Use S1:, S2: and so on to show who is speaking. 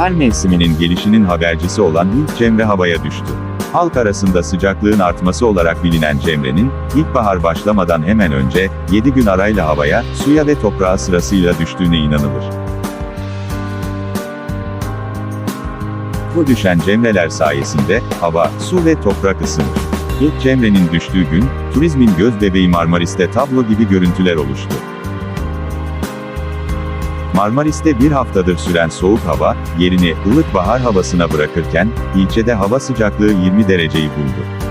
S1: bahar mevsiminin gelişinin habercisi olan ilk Cemre havaya düştü. Halk arasında sıcaklığın artması olarak bilinen Cemre'nin, ilkbahar başlamadan hemen önce, 7 gün arayla havaya, suya ve toprağa sırasıyla düştüğüne inanılır. Bu düşen Cemreler sayesinde, hava, su ve toprak ısınır. İlk Cemre'nin düştüğü gün, turizmin göz bebeği Marmaris'te tablo gibi görüntüler oluştu. Marmaris'te bir haftadır süren soğuk hava, yerini ılık bahar havasına bırakırken, ilçede hava sıcaklığı 20 dereceyi buldu.